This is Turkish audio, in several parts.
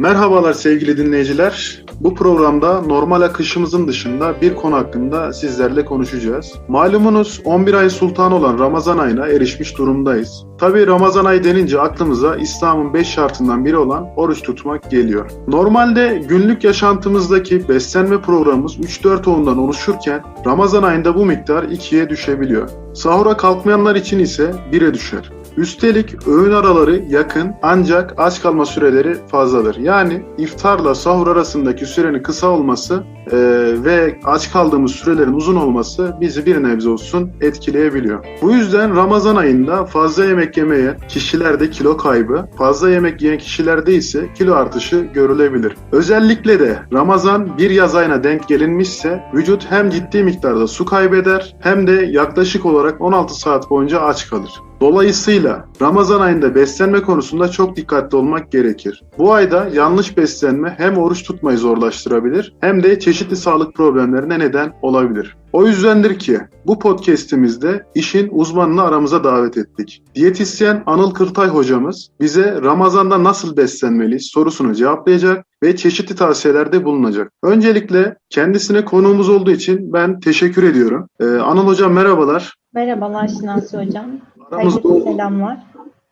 Merhabalar sevgili dinleyiciler. Bu programda normal akışımızın dışında bir konu hakkında sizlerle konuşacağız. Malumunuz 11 ay sultan olan Ramazan ayına erişmiş durumdayız. Tabi Ramazan ayı denince aklımıza İslam'ın 5 şartından biri olan oruç tutmak geliyor. Normalde günlük yaşantımızdaki beslenme programımız 3-4 öğünden oluşurken Ramazan ayında bu miktar 2'ye düşebiliyor. Sahura kalkmayanlar için ise 1'e düşer. Üstelik öğün araları yakın ancak aç kalma süreleri fazladır. Yani iftarla sahur arasındaki sürenin kısa olması e, ve aç kaldığımız sürelerin uzun olması bizi bir nebze olsun etkileyebiliyor. Bu yüzden Ramazan ayında fazla yemek yemeyen kişilerde kilo kaybı, fazla yemek yiyen kişilerde ise kilo artışı görülebilir. Özellikle de Ramazan bir yaz ayına denk gelinmişse vücut hem ciddi miktarda su kaybeder hem de yaklaşık olarak 16 saat boyunca aç kalır. Dolayısıyla Ramazan ayında beslenme konusunda çok dikkatli olmak gerekir. Bu ayda yanlış beslenme hem oruç tutmayı zorlaştırabilir hem de çeşitli sağlık problemlerine neden olabilir. O yüzdendir ki bu podcast'imizde işin uzmanını aramıza davet ettik. Diyetisyen Anıl Kırtay hocamız bize Ramazan'da nasıl beslenmeliyiz sorusunu cevaplayacak ve çeşitli tavsiyelerde bulunacak. Öncelikle kendisine konuğumuz olduğu için ben teşekkür ediyorum. Ee, Anıl hocam merhabalar. Merhabalar Şinasi hocam. Aramızda Hayırlı selamlar.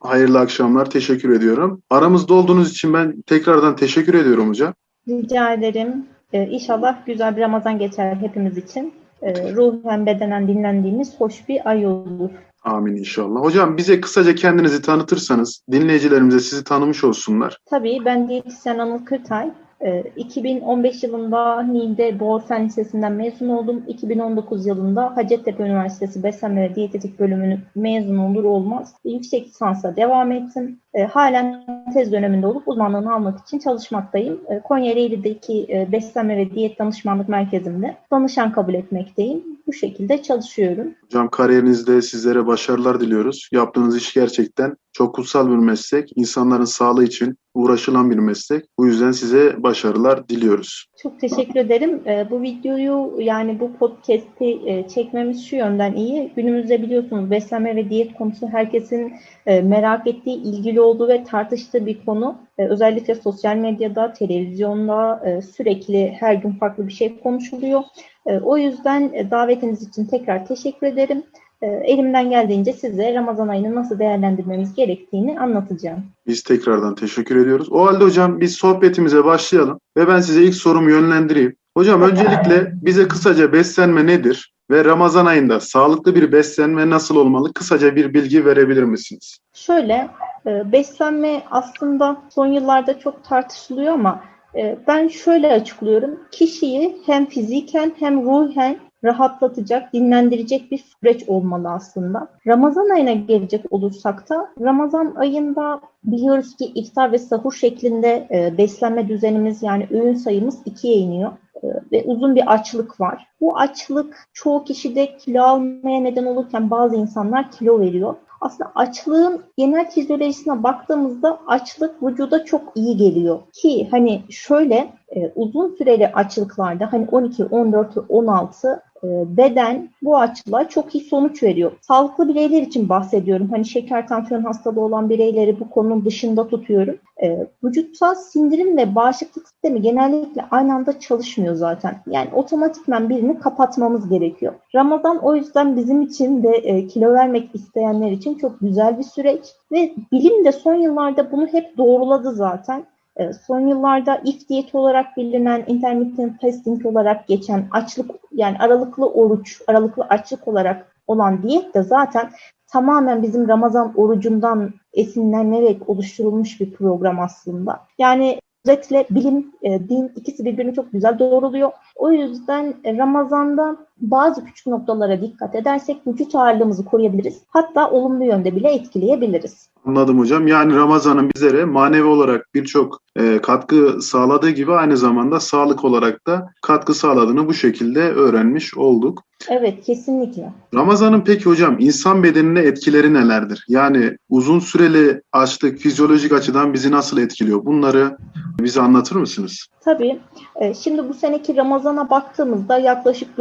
Hayırlı akşamlar. Teşekkür ediyorum. Aramızda olduğunuz için ben tekrardan teşekkür ediyorum hocam. Rica ederim. Ee, inşallah güzel bir Ramazan geçer hepimiz için. Ee, ruhen bedenen dinlendiğimiz hoş bir ay olur. Amin inşallah. Hocam bize kısaca kendinizi tanıtırsanız dinleyicilerimize sizi tanımış olsunlar. Tabii ben diyetisyen Anıl Kırtay. Ee, 2015 yılında Niğde Boğaz Fen Lisesi'nden mezun oldum. 2019 yılında Hacettepe Üniversitesi Beslenme ve Diyetetik bölümünü mezun olur olmaz yüksek lisansa devam ettim. E, halen tez döneminde olup uzmanlığını almak için çalışmaktayım. E, Konya Ereğli'deki e, Beslenme ve Diyet Danışmanlık Merkezi'nde danışan kabul etmekteyim. Bu şekilde çalışıyorum. Hocam kariyerinizde sizlere başarılar diliyoruz. Yaptığınız iş gerçekten çok kutsal bir meslek. İnsanların sağlığı için uğraşılan bir meslek. Bu yüzden size başarılar diliyoruz. Çok teşekkür ederim. E, bu videoyu yani bu podcast'i e, çekmemiz şu yönden iyi. Günümüzde biliyorsunuz beslenme ve diyet konusu herkesin e, merak ettiği, ilgili olduğu ve tartıştığı bir konu. E, özellikle sosyal medyada, televizyonda e, sürekli her gün farklı bir şey konuşuluyor. E, o yüzden e, davetiniz için tekrar teşekkür ederim. E, elimden geldiğince size Ramazan ayını nasıl değerlendirmemiz gerektiğini anlatacağım. Biz tekrardan teşekkür ediyoruz. O halde hocam biz sohbetimize başlayalım ve ben size ilk sorumu yönlendireyim. Hocam öncelikle bize kısaca beslenme nedir ve Ramazan ayında sağlıklı bir beslenme nasıl olmalı? Kısaca bir bilgi verebilir misiniz? Şöyle, beslenme aslında son yıllarda çok tartışılıyor ama ben şöyle açıklıyorum. Kişiyi hem fiziken hem ruhen rahatlatacak, dinlendirecek bir süreç olmalı aslında. Ramazan ayına gelecek olursak da Ramazan ayında biliyoruz ki iftar ve sahur şeklinde e, beslenme düzenimiz yani öğün sayımız ikiye iniyor e, ve uzun bir açlık var. Bu açlık çoğu kişide kilo almaya neden olurken bazı insanlar kilo veriyor. Aslında açlığın genel fizyolojisine baktığımızda açlık vücuda çok iyi geliyor. Ki hani şöyle e, uzun süreli açlıklarda hani 12, 14, 16 beden bu açılar çok iyi sonuç veriyor. Sağlıklı bireyler için bahsediyorum. Hani şeker tansiyon hastalığı olan bireyleri bu konunun dışında tutuyorum. E, vücutsal sindirim ve bağışıklık sistemi genellikle aynı anda çalışmıyor zaten. Yani otomatikman birini kapatmamız gerekiyor. Ramazan o yüzden bizim için de e, kilo vermek isteyenler için çok güzel bir süreç ve bilim de son yıllarda bunu hep doğruladı zaten. Ee, son yıllarda if diyeti olarak bilinen intermittent fasting olarak geçen açlık yani aralıklı oruç, aralıklı açlık olarak olan diyet de zaten tamamen bizim Ramazan orucundan esinlenerek oluşturulmuş bir program aslında. Yani özetle bilim, e, din ikisi birbirini çok güzel doğruluyor. O yüzden Ramazan'da bazı küçük noktalara dikkat edersek vücut ağırlığımızı koruyabiliriz. Hatta olumlu yönde bile etkileyebiliriz. Anladım hocam. Yani Ramazan'ın bizlere manevi olarak birçok e, katkı sağladığı gibi aynı zamanda sağlık olarak da katkı sağladığını bu şekilde öğrenmiş olduk. Evet kesinlikle. Ramazan'ın peki hocam insan bedenine etkileri nelerdir? Yani uzun süreli açlık fizyolojik açıdan bizi nasıl etkiliyor? Bunları bize anlatır mısınız? Tabii. E, şimdi bu seneki Ramazan'a baktığımızda yaklaşık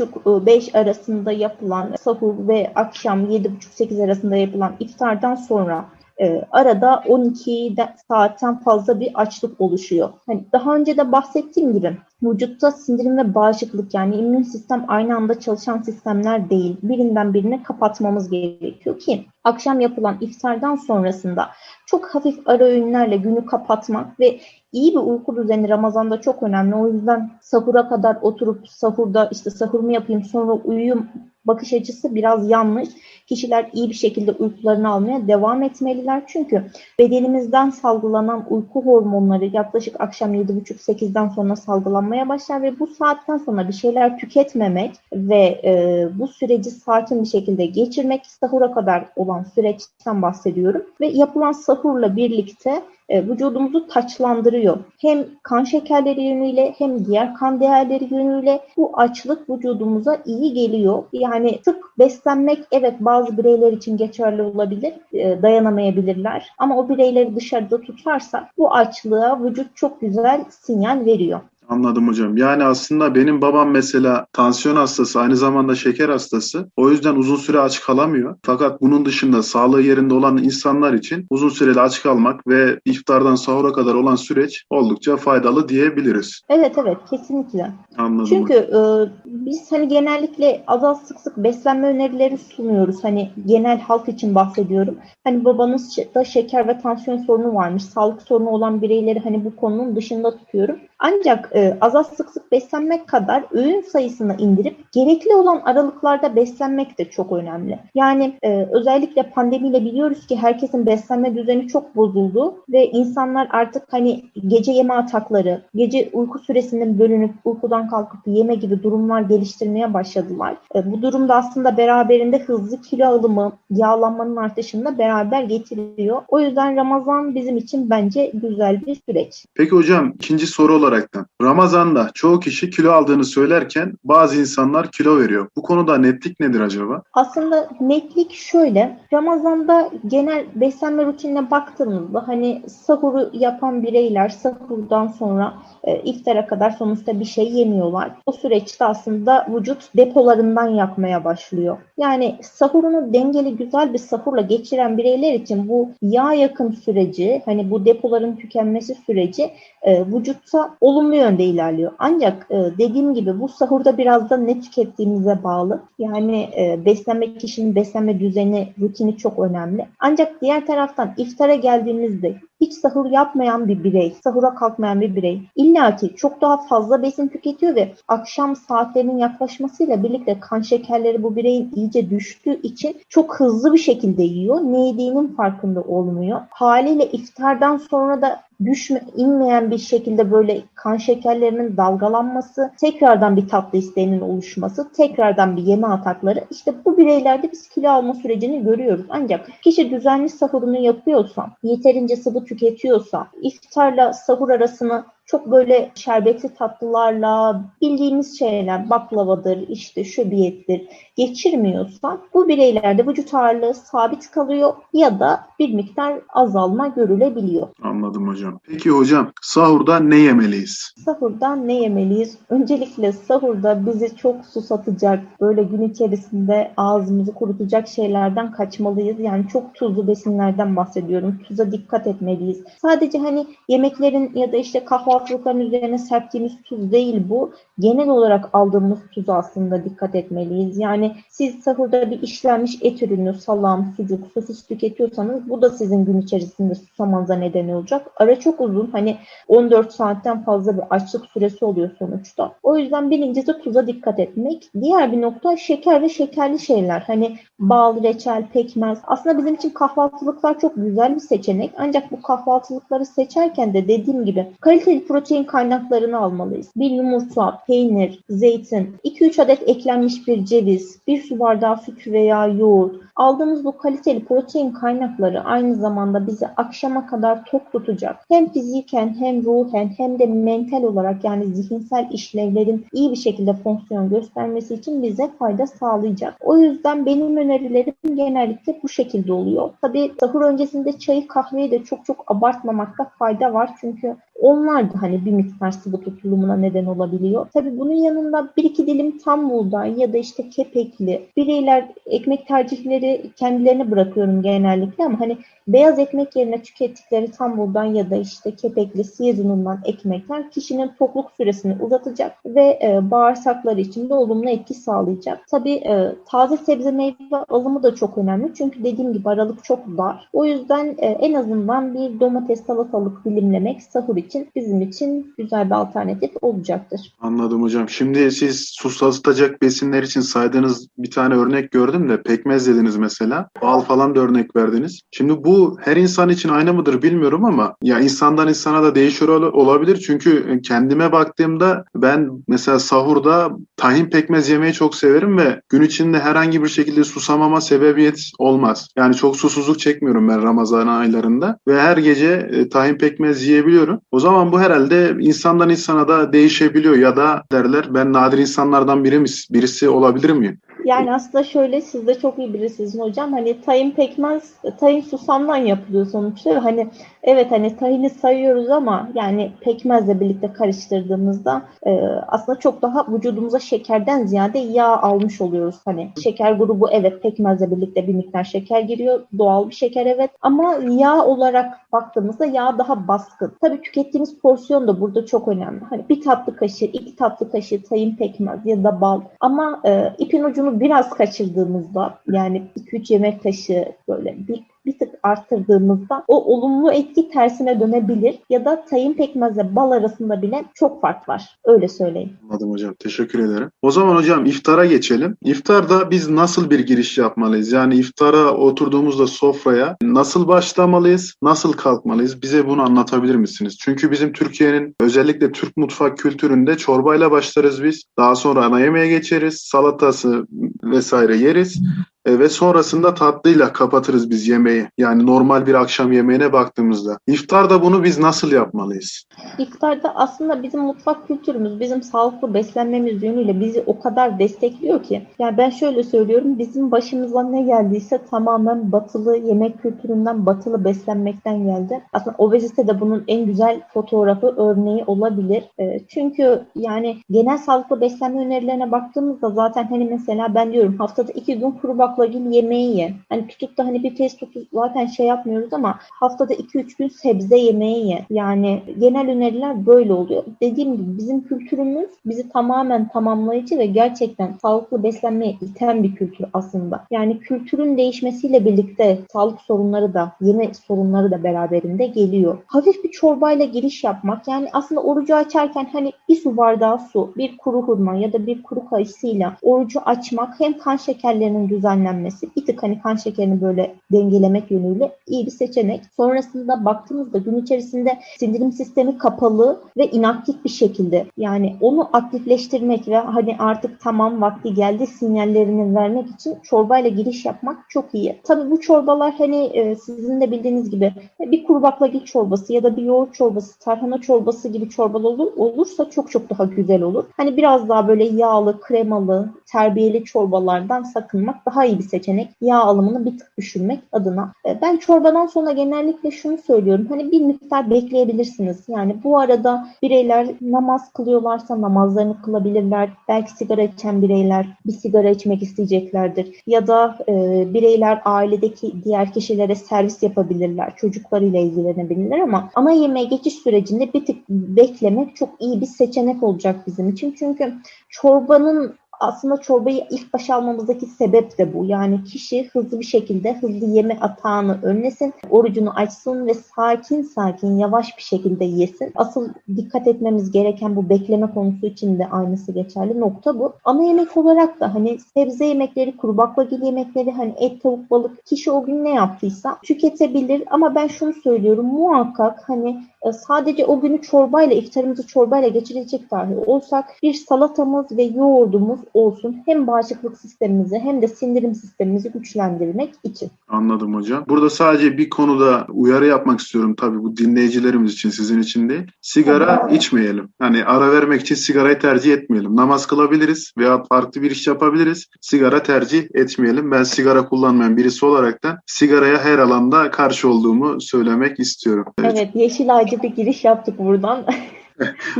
4,5-5 arasında yapılan sahur ve akşam 7,5-8 arasında yapılan iftardan sonra e, arada 12 de- saatten fazla bir açlık oluşuyor. Hani daha önce de bahsettiğim gibi vücutta sindirim ve bağışıklık yani immün sistem aynı anda çalışan sistemler değil. Birinden birini kapatmamız gerekiyor ki akşam yapılan iftardan sonrasında çok hafif ara öğünlerle günü kapatmak ve iyi bir uyku düzeni Ramazan'da çok önemli. O yüzden sahura kadar oturup sahurda işte sahurumu yapayım sonra uyuyayım bakış açısı biraz yanlış. Kişiler iyi bir şekilde uykularını almaya devam etmeliler. Çünkü bedenimizden salgılanan uyku hormonları yaklaşık akşam 7.30-8'den sonra salgılanmaya başlar ve bu saatten sonra bir şeyler tüketmemek ve e, bu süreci sakin bir şekilde geçirmek sahura kadar olan süreçten bahsediyorum. Ve yapılan sahurla birlikte vücudumuzu taçlandırıyor. Hem kan şekerleri yönüyle hem diğer kan değerleri yönüyle bu açlık vücudumuza iyi geliyor. Yani sık beslenmek evet bazı bireyler için geçerli olabilir, e, dayanamayabilirler. Ama o bireyleri dışarıda tutarsa bu açlığa vücut çok güzel sinyal veriyor. Anladım hocam. Yani aslında benim babam mesela tansiyon hastası, aynı zamanda şeker hastası. O yüzden uzun süre aç kalamıyor. Fakat bunun dışında sağlığı yerinde olan insanlar için uzun süreli aç kalmak ve iftardan sahura kadar olan süreç oldukça faydalı diyebiliriz. Evet evet kesinlikle. Anladım. Çünkü e, biz hani genellikle az az sık sık beslenme önerileri sunuyoruz. Hani genel halk için bahsediyorum. Hani babanız da şeker ve tansiyon sorunu varmış. Sağlık sorunu olan bireyleri hani bu konunun dışında tutuyorum. Ancak e, az az sık sık beslenmek kadar öğün sayısını indirip gerekli olan aralıklarda beslenmek de çok önemli. Yani e, özellikle pandemiyle biliyoruz ki herkesin beslenme düzeni çok bozuldu ve insanlar artık hani gece yeme atakları, gece uyku süresinin bölünüp uykudan kalkıp yeme gibi durumlar geliştirmeye başladılar. E, bu durumda aslında beraberinde hızlı kilo alımı, yağlanmanın artışını da beraber getiriyor. O yüzden Ramazan bizim için bence güzel bir süreç. Peki hocam ikinci soru olaraktan Ramazan'da çoğu kişi kilo aldığını söylerken bazı insanlar kilo veriyor. Bu konuda netlik nedir acaba? Aslında netlik şöyle. Ramazan'da genel beslenme rutinine baktığımızda hani sahuru yapan bireyler sahurdan sonra e, iftara kadar sonuçta bir şey yemiyorlar. O süreçte aslında vücut depolarından yakmaya başlıyor. Yani sahurunu dengeli güzel bir sahurla geçiren bireyler için bu yağ yakım süreci hani bu depoların tükenmesi süreci e, vücutta olumlu yönde ilerliyor. Ancak e, dediğim gibi bu sahurda biraz da ne tükettiğimize bağlı. Yani e, beslenme kişinin beslenme düzeni, rutini çok önemli. Ancak diğer taraftan iftara geldiğimizde hiç sahur yapmayan bir birey, sahura kalkmayan bir birey illaki çok daha fazla besin tüketiyor ve akşam saatlerinin yaklaşmasıyla birlikte kan şekerleri bu bireyin iyice düştüğü için çok hızlı bir şekilde yiyor. Ne yediğinin farkında olmuyor. Haliyle iftardan sonra da düşme, inmeyen bir şekilde böyle kan şekerlerinin dalgalanması, tekrardan bir tatlı isteğinin oluşması, tekrardan bir yeme atakları. İşte bu bireylerde biz kilo alma sürecini görüyoruz. Ancak kişi düzenli sahurunu yapıyorsa, yeterince sıvı tüketiyorsa, iftarla sahur arasını çok böyle şerbetli tatlılarla bildiğimiz şeyler baklavadır, işte şöbiyettir geçirmiyorsa bu bireylerde vücut ağırlığı sabit kalıyor ya da bir miktar azalma görülebiliyor. Anladım hocam. Peki hocam sahurda ne yemeliyiz? Sahurda ne yemeliyiz? Öncelikle sahurda bizi çok susatacak, böyle gün içerisinde ağzımızı kurutacak şeylerden kaçmalıyız. Yani çok tuzlu besinlerden bahsediyorum. Tuza dikkat etmeliyiz. Sadece hani yemeklerin ya da işte kahvaltılıkların üzerine serptiğimiz tuz değil bu. Genel olarak aldığımız tuza aslında dikkat etmeliyiz. Yani siz sahurda bir işlenmiş et ürünü, salam, sucuk, sosis tüketiyorsanız bu da sizin gün içerisinde susamanıza neden olacak. Ara çok uzun. Hani 14 saatten fazla bir açlık süresi oluyor sonuçta. O yüzden birincisi tuza dikkat etmek. Diğer bir nokta şeker ve şekerli şeyler. Hani bal, reçel, pekmez. Aslında bizim için kahvaltılıklar çok güzel bir seçenek. Ancak bu kahvaltılıkları seçerken de dediğim gibi kaliteli protein kaynaklarını almalıyız. Bir yumurta, peynir, zeytin, 2-3 adet eklenmiş bir ceviz, bir su bardağı süt veya yoğurt. Aldığımız bu kaliteli protein kaynakları aynı zamanda bizi akşama kadar tok tutacak. Hem fiziken hem ruhen hem de mental olarak yani zihinsel işlevlerin iyi bir şekilde fonksiyon göstermesi için bize fayda sağlayacak. O yüzden benim önerilerim genellikle bu şekilde oluyor. Tabii sahur öncesinde çayı kahveyi de çok çok abartmamakta fayda var. Çünkü onlar da hani bir miktar sıvı tutulumuna neden olabiliyor. Tabii bunun yanında bir iki dilim tam buğday ya da işte kepekli bireyler ekmek tercihleri ekmekleri kendilerine bırakıyorum genellikle ama hani beyaz ekmek yerine tükettikleri tam buğday ya da işte kepekli siyez unundan ekmekler kişinin tokluk süresini uzatacak ve e, bağırsakları için de olumlu etki sağlayacak. Tabii e, taze sebze meyve alımı da çok önemli çünkü dediğim gibi aralık çok dar. O yüzden e, en azından bir domates salatalık dilimlemek sahur için bizim için güzel bir alternatif olacaktır. Anladım hocam. Şimdi siz susatacak besinler için saydığınız bir tane örnek gördüm de pekmez dediniz mesela. Bal falan da örnek verdiniz. Şimdi bu her insan için aynı mıdır bilmiyorum ama ya insandan insana da değişiyor ol- olabilir. Çünkü kendime baktığımda ben mesela sahurda tahin pekmez yemeyi çok severim ve gün içinde herhangi bir şekilde susamama sebebiyet olmaz. Yani çok susuzluk çekmiyorum ben Ramazan aylarında ve her gece e, tahin pekmez yiyebiliyorum. O zaman bu herhalde insandan insana da değişebiliyor ya da derler ben nadir insanlardan biri mis- birisi olabilir miyim? Yani aslında şöyle siz de çok iyi birisiniz hocam. Hani tayin pekmez, tayin susamdan yapılıyor sonuçta. Hani evet hani tahini sayıyoruz ama yani pekmezle birlikte karıştırdığımızda e, aslında çok daha vücudumuza şekerden ziyade yağ almış oluyoruz. Hani şeker grubu evet pekmezle birlikte bir miktar şeker giriyor. Doğal bir şeker evet ama yağ olarak baktığımızda yağ daha baskın. Tabii tükettiğimiz porsiyon da burada çok önemli. Hani bir tatlı kaşığı, iki tatlı kaşığı tayin pekmez ya da bal ama e, ipin ucunu biraz kaçırdığımızda yani 2-3 yemek kaşığı böyle bir bir tık arttırdığımızda o olumlu etki tersine dönebilir ya da tayin pekmezle bal arasında bile çok fark var. Öyle söyleyeyim. Anladım hocam. Teşekkür ederim. O zaman hocam iftara geçelim. İftarda biz nasıl bir giriş yapmalıyız? Yani iftara oturduğumuzda sofraya nasıl başlamalıyız? Nasıl kalkmalıyız? Bize bunu anlatabilir misiniz? Çünkü bizim Türkiye'nin özellikle Türk mutfak kültüründe çorbayla başlarız biz. Daha sonra ana yemeğe geçeriz. Salatası vesaire yeriz. E, ve sonrasında tatlıyla kapatırız biz yemeği. Yani normal bir akşam yemeğine baktığımızda. İftarda bunu biz nasıl yapmalıyız? İftarda aslında bizim mutfak kültürümüz, bizim sağlıklı beslenmemiz yönüyle bizi o kadar destekliyor ki. Yani ben şöyle söylüyorum, bizim başımıza ne geldiyse tamamen batılı yemek kültüründen, batılı beslenmekten geldi. Aslında obezite de bunun en güzel fotoğrafı, örneği olabilir. E, çünkü yani genel sağlıklı beslenme önerilerine baktığımızda zaten hani mesela ben diyorum haftada iki gün kuru baklagil yemeği ye. Hani tutup da hani bir test tutup zaten şey yapmıyoruz ama haftada 2-3 gün sebze yemeği ye. Yani genel öneriler böyle oluyor. Dediğim gibi bizim kültürümüz bizi tamamen tamamlayıcı ve gerçekten sağlıklı beslenmeye iten bir kültür aslında. Yani kültürün değişmesiyle birlikte sağlık sorunları da, yeme sorunları da beraberinde geliyor. Hafif bir çorbayla giriş yapmak yani aslında orucu açarken hani bir su bardağı su, bir kuru hurma ya da bir kuru kayısıyla orucu açmak hem kan şekerlerinin düzenlenmesi, bir tık hani kan şekerini böyle dengelemek yönüyle iyi bir seçenek. Sonrasında baktığımızda gün içerisinde sindirim sistemi kapalı ve inaktif bir şekilde yani onu aktifleştirmek ve hani artık tamam vakti geldi sinyallerini vermek için çorbayla giriş yapmak çok iyi. Tabii bu çorbalar hani e, sizin de bildiğiniz gibi bir kuru baklagil çorbası ya da bir yoğurt çorbası, tarhana çorbası gibi çorbalar olur, olursa çok çok daha güzel olur. Hani biraz daha böyle yağlı, kremalı, terbiyeli çorbalardan sakınmak daha bir seçenek. Yağ alımını bir tık düşürmek adına. E, Ben çorbadan sonra genellikle şunu söylüyorum. Hani bir miktar bekleyebilirsiniz. Yani bu arada bireyler namaz kılıyorlarsa namazlarını kılabilirler. Belki sigara içen bireyler bir sigara içmek isteyeceklerdir. Ya da e, bireyler ailedeki diğer kişilere servis yapabilirler. Çocuklarıyla ilgilenebilirler ama ana yemeğe geçiş sürecinde bir tık beklemek çok iyi bir seçenek olacak bizim için. Çünkü çorbanın aslında çorbayı ilk başa almamızdaki sebep de bu. Yani kişi hızlı bir şekilde hızlı yeme atağını önlesin, orucunu açsın ve sakin sakin yavaş bir şekilde yesin. Asıl dikkat etmemiz gereken bu bekleme konusu için de aynısı geçerli nokta bu. Ana yemek olarak da hani sebze yemekleri, kuru baklagil yemekleri, hani et, tavuk, balık kişi o gün ne yaptıysa tüketebilir ama ben şunu söylüyorum muhakkak hani e, sadece o günü çorbayla, iftarımızı çorbayla geçirecek dahi olsak bir salatamız ve yoğurdumuz olsun. Hem bağışıklık sistemimizi hem de sindirim sistemimizi güçlendirmek için. Anladım hocam. Burada sadece bir konuda uyarı yapmak istiyorum tabii bu dinleyicilerimiz için sizin için değil. Sigara içmeyelim. Yani ara vermek için sigarayı tercih etmeyelim. Namaz kılabiliriz veya farklı bir iş yapabiliriz. Sigara tercih etmeyelim. Ben sigara kullanmayan birisi olaraktan sigaraya her alanda karşı olduğumu söylemek istiyorum. Evet, yeşil ağacı bir giriş yaptık buradan.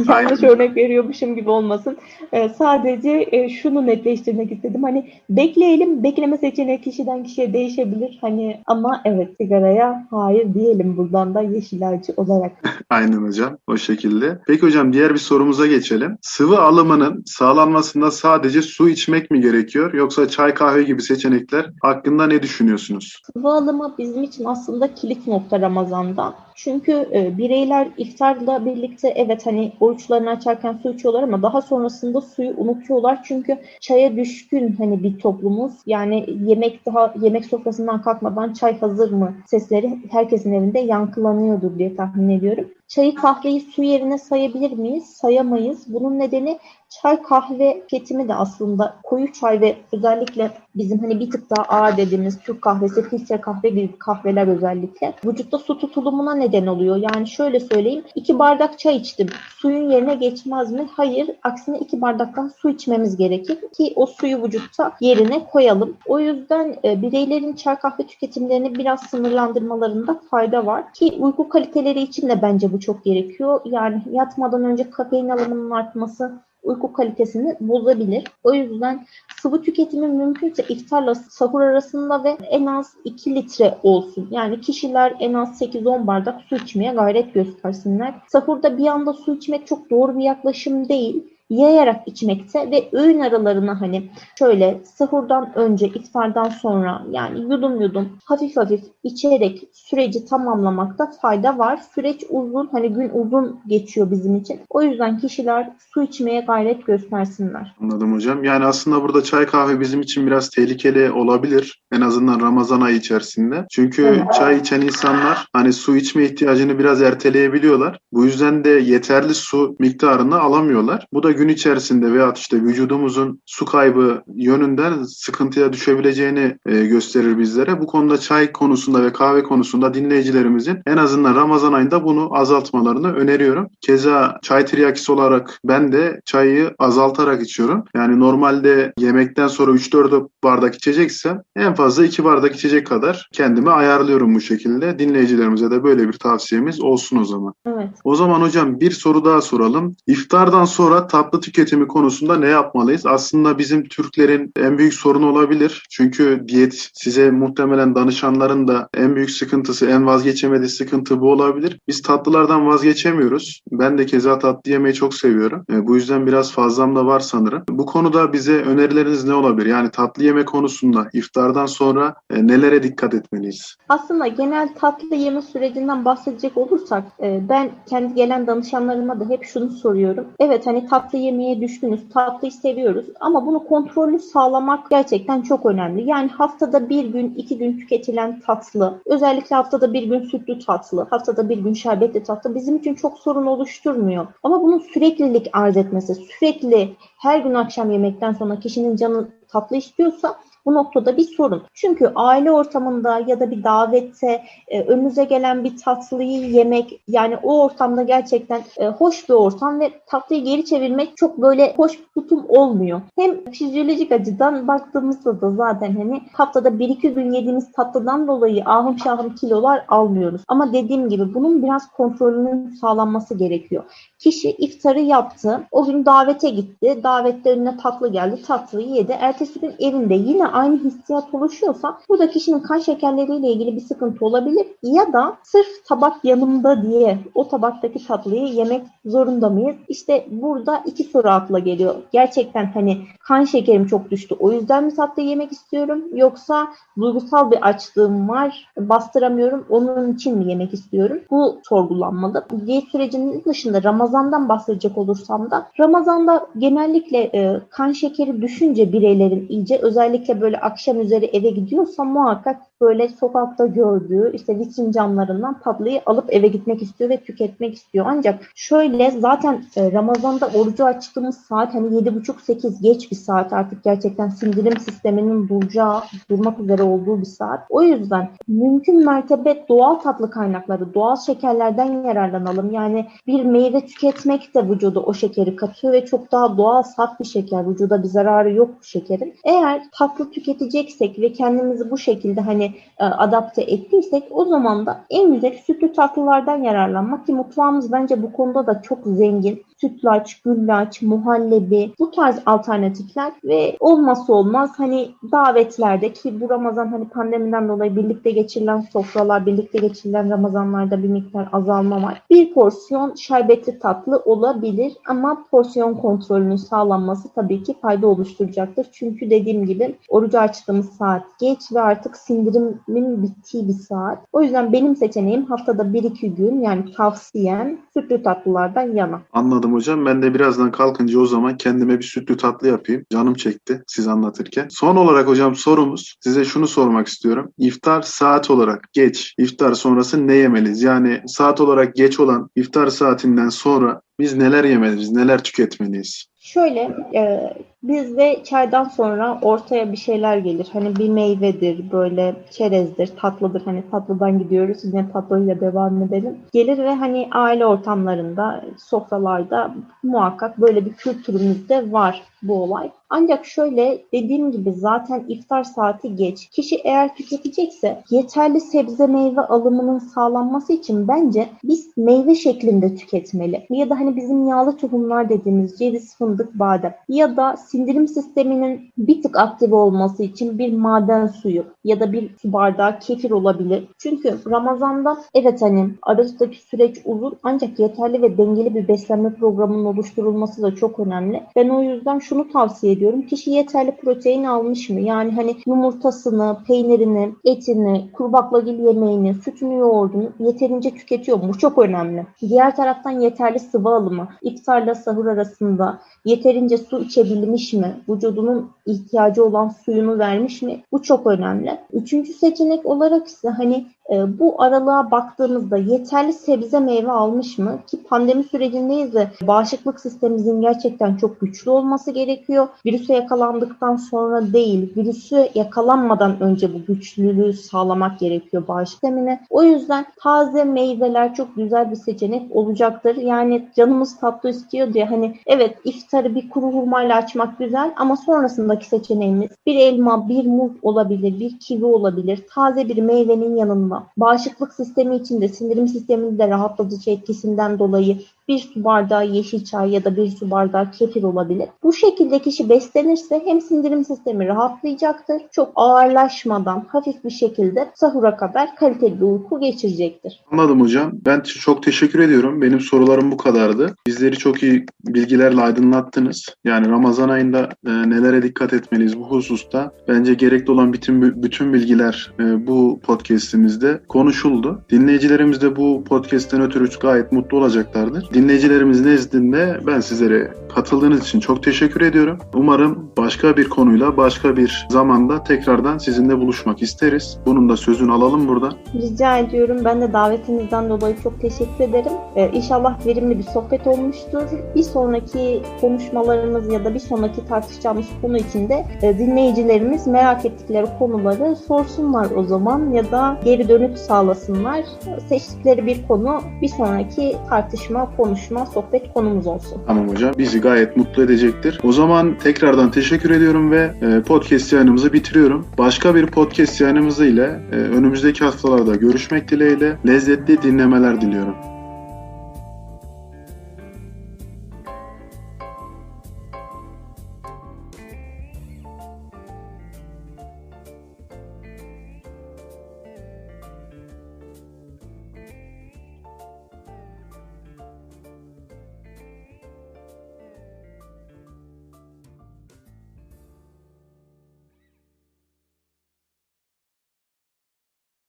Yanlış örnek veriyormuşum gibi olmasın. Ee, sadece e, şunu netleştirmek istedim. Hani bekleyelim. Bekleme seçeneği kişiden kişiye değişebilir. Hani ama evet sigaraya hayır diyelim buradan da yeşilacı olarak. Aynen hocam. O şekilde. Peki hocam diğer bir sorumuza geçelim. Sıvı alımının sağlanmasında sadece su içmek mi gerekiyor yoksa çay kahve gibi seçenekler hakkında ne düşünüyorsunuz? Sıvı alımı bizim için aslında kilit nokta Ramazan'da. Çünkü e, bireyler iftarla birlikte evet hani oruçlarını açarken su içiyorlar ama daha sonrasında suyu unutuyorlar. Çünkü çaya düşkün hani bir toplumuz. Yani yemek daha yemek sofrasından kalkmadan çay hazır mı sesleri herkesin evinde yankılanıyordur diye tahmin ediyorum. Çayı kahveyi su yerine sayabilir miyiz? Sayamayız. Bunun nedeni çay kahve tüketimi de aslında koyu çay ve özellikle bizim hani bir tık daha ağır dediğimiz Türk kahvesi, filtre kahve gibi kahveler özellikle vücutta su tutulumuna neden oluyor. Yani şöyle söyleyeyim. iki bardak çay içtim. Suyun yerine geçmez mi? Hayır. Aksine iki bardaktan su içmemiz gerekir ki o suyu vücutta yerine koyalım. O yüzden e, bireylerin çay kahve tüketimlerini biraz sınırlandırmalarında fayda var. Ki uyku kaliteleri için de bence bu çok gerekiyor. Yani yatmadan önce kafein alımının artması uyku kalitesini bozabilir. O yüzden sıvı tüketimi mümkünse iftarla sahur arasında ve en az 2 litre olsun. Yani kişiler en az 8-10 bardak su içmeye gayret göstersinler. Sahurda bir anda su içmek çok doğru bir yaklaşım değil yayarak içmekte ve öğün aralarına hani şöyle sahurdan önce, iftardan sonra yani yudum yudum hafif hafif içerek süreci tamamlamakta fayda var. Süreç uzun, hani gün uzun geçiyor bizim için. O yüzden kişiler su içmeye gayret göstersinler. Anladım hocam. Yani aslında burada çay kahve bizim için biraz tehlikeli olabilir. En azından Ramazan ayı içerisinde. Çünkü Evet. çay içen insanlar hani su içme ihtiyacını biraz erteleyebiliyorlar. Bu yüzden de yeterli su miktarını alamıyorlar. Bu da gün içerisinde veya işte vücudumuzun su kaybı yönünden sıkıntıya düşebileceğini e, gösterir bizlere. Bu konuda çay konusunda ve kahve konusunda dinleyicilerimizin en azından Ramazan ayında bunu azaltmalarını öneriyorum. Keza çay tiryakisi olarak ben de çayı azaltarak içiyorum. Yani normalde yemekten sonra 3-4 bardak içeceksem en fazla 2 bardak içecek kadar kendimi ayarlıyorum bu şekilde. Dinleyicilerimize de böyle bir tavsiyemiz olsun o zaman. Evet. O zaman hocam bir soru daha soralım. İftardan sonra tatlı tüketimi konusunda ne yapmalıyız? Aslında bizim Türklerin en büyük sorunu olabilir. Çünkü diyet size muhtemelen danışanların da en büyük sıkıntısı, en vazgeçemediği sıkıntı bu olabilir. Biz tatlılardan vazgeçemiyoruz. Ben de keza tatlı yemeyi çok seviyorum. E, bu yüzden biraz fazlam da var sanırım. Bu konuda bize önerileriniz ne olabilir? Yani tatlı yeme konusunda iftardan sonra e, nelere dikkat etmeliyiz? Aslında genel tatlı yeme sürecinden bahsedecek olursak e, ben kendi gelen danışanlarıma da hep şunu soruyorum. Evet hani tatlı yemeye düşkünüz, tatlıyı seviyoruz ama bunu kontrollü sağlamak gerçekten çok önemli. Yani haftada bir gün, iki gün tüketilen tatlı, özellikle haftada bir gün sütlü tatlı, haftada bir gün şerbetli tatlı bizim için çok sorun oluşturmuyor. Ama bunun süreklilik arz etmesi, sürekli her gün akşam yemekten sonra kişinin canı tatlı istiyorsa bu noktada bir sorun. Çünkü aile ortamında ya da bir davette e, önünüze gelen bir tatlıyı yemek yani o ortamda gerçekten e, hoş bir ortam ve tatlıyı geri çevirmek çok böyle hoş bir tutum olmuyor. Hem fizyolojik açıdan baktığımızda da zaten hani haftada bir iki gün yediğimiz tatlıdan dolayı ahım şahım kilolar almıyoruz. Ama dediğim gibi bunun biraz kontrolünün sağlanması gerekiyor. Kişi iftarı yaptı. O gün davete gitti. Davette önüne tatlı geldi. Tatlıyı yedi. Ertesi gün evinde yine aynı hissiyat oluşuyorsa burada kişinin kan şekerleriyle ilgili bir sıkıntı olabilir. Ya da sırf tabak yanımda diye o tabaktaki tatlıyı yemek zorunda mıyız? İşte burada iki soru akla geliyor. Gerçekten hani kan şekerim çok düştü. O yüzden mi tatlı yemek istiyorum? Yoksa duygusal bir açlığım var. Bastıramıyorum. Onun için mi yemek istiyorum? Bu sorgulanmalı. Diyet sürecinin dışında Ramazan'dan bahsedecek olursam da Ramazan'da genellikle e, kan şekeri düşünce bireylerin iyice özellikle böyle akşam üzeri eve gidiyorsa muhakkak böyle sokakta gördüğü işte vitrin camlarından tatlıyı alıp eve gitmek istiyor ve tüketmek istiyor. Ancak şöyle zaten e, Ramazan'da orucu açtığımız saat hani 7.30-8 geç bir saat artık gerçekten sindirim sisteminin duracağı, durmak üzere olduğu bir saat. O yüzden mümkün mertebe doğal tatlı kaynakları, doğal şekerlerden yararlanalım. Yani bir meyve tüketmek de vücuda o şekeri katıyor ve çok daha doğal saf bir şeker. Vücuda bir zararı yok bu şekerin. Eğer tatlı tüketeceksek ve kendimizi bu şekilde hani e, adapte ettiysek o zaman da en güzel sütlü tatlılardan yararlanmak ki mutfağımız bence bu konuda da çok zengin. Sütlaç, güllaç, muhallebi bu tarz alternatifler ve olmazsa olmaz hani davetlerde ki bu Ramazan hani pandemiden dolayı birlikte geçirilen sofralar, birlikte geçirilen Ramazanlarda bir miktar azalma var. Bir porsiyon şerbetli tatlı olabilir ama porsiyon kontrolünün sağlanması tabii ki fayda oluşturacaktır. Çünkü dediğim gibi orucu açtığımız saat geç ve artık sindirimin bittiği bir saat. O yüzden benim seçeneğim haftada 1-2 gün yani tavsiyem sütlü tatlılardan yana. Anladım hocam. Ben de birazdan kalkınca o zaman kendime bir sütlü tatlı yapayım. Canım çekti siz anlatırken. Son olarak hocam sorumuz size şunu sormak istiyorum. İftar saat olarak geç, iftar sonrası ne yemeliyiz? Yani saat olarak geç olan iftar saatinden sonra biz neler yemeliyiz, neler tüketmeliyiz? Şöyle e, bizde çaydan sonra ortaya bir şeyler gelir. Hani bir meyvedir, böyle çerezdir, tatlıdır. Hani tatlıdan gidiyoruz yine tatlıyla devam edelim. Gelir ve hani aile ortamlarında, sofralarda muhakkak böyle bir kültürümüzde var bu olay. Ancak şöyle dediğim gibi zaten iftar saati geç. Kişi eğer tüketecekse yeterli sebze meyve alımının sağlanması için bence biz meyve şeklinde tüketmeli. Ya da hani bizim yağlı tohumlar dediğimiz ceviz, fındık, badem ya da sindirim sisteminin bir tık aktif olması için bir maden suyu ya da bir su bardağı kefir olabilir. Çünkü Ramazan'da evet hani arasındaki süreç uzun ancak yeterli ve dengeli bir beslenme programının oluşturulması da çok önemli. Ben o yüzden şunu tavsiye ediyorum. Kişi yeterli protein almış mı? Yani hani yumurtasını, peynirini, etini, kuru baklagil yemeğini, sütünü, yoğurdunu yeterince tüketiyor mu? Çok önemli. Diğer taraftan yeterli sıvı alımı, iftarla sahur arasında yeterince su içebilmiş mi? Vücudunun ihtiyacı olan suyunu vermiş mi? Bu çok önemli. Üçüncü seçenek olarak ise hani bu aralığa baktığımızda yeterli sebze meyve almış mı? Ki pandemi sürecindeyiz de bağışıklık sistemimizin gerçekten çok güçlü olması gerekiyor. Virüse yakalandıktan sonra değil, virüsü yakalanmadan önce bu güçlülüğü sağlamak gerekiyor bağışıklık sistemine. O yüzden taze meyveler çok güzel bir seçenek olacaktır. Yani canımız tatlı istiyor diye hani evet iftarı bir kuru hurmayla açmak güzel ama sonrasındaki seçeneğimiz bir elma, bir muz olabilir, bir kivi olabilir. Taze bir meyvenin yanında bağışıklık sistemi için de sindirim sisteminin de rahatlatıcı etkisinden dolayı bir su bardağı yeşil çay ya da bir su bardağı kefir olabilir. Bu şekilde kişi beslenirse hem sindirim sistemi rahatlayacaktır. Çok ağırlaşmadan hafif bir şekilde sahura kadar kaliteli bir uyku geçirecektir. Anladım hocam. Ben çok teşekkür ediyorum. Benim sorularım bu kadardı. Bizleri çok iyi bilgilerle aydınlattınız. Yani Ramazan ayında e, nelere dikkat etmeliyiz bu hususta. Bence gerekli olan bütün bütün bilgiler e, bu podcast'imizde konuşuldu. Dinleyicilerimiz de bu podcast'ten ötürü gayet mutlu olacaklardır. Dinleyicilerimiz nezdinde ben sizlere katıldığınız için çok teşekkür ediyorum. Umarım başka bir konuyla başka bir zamanda tekrardan sizinle buluşmak isteriz. Bunun da sözünü alalım burada. Rica ediyorum. Ben de davetinizden dolayı çok teşekkür ederim. Ee, inşallah verimli bir sohbet olmuştur. Bir sonraki konuşmalarımız ya da bir sonraki tartışacağımız konu için de e, dinleyicilerimiz merak ettikleri konuları sorsunlar o zaman ya da geri dönüş sağlasınlar. Seçtikleri bir konu bir sonraki tartışma, konuşma, sohbet konumuz olsun. Tamam hocam. Bizi gayet mutlu edecektir. O zaman tekrardan teşekkür ediyorum ve e, podcast yayınımızı bitiriyorum. Başka bir podcast yayınımızı ile e, önümüzdeki haftalarda görüşmek dileğiyle lezzetli dinlemeler diliyorum.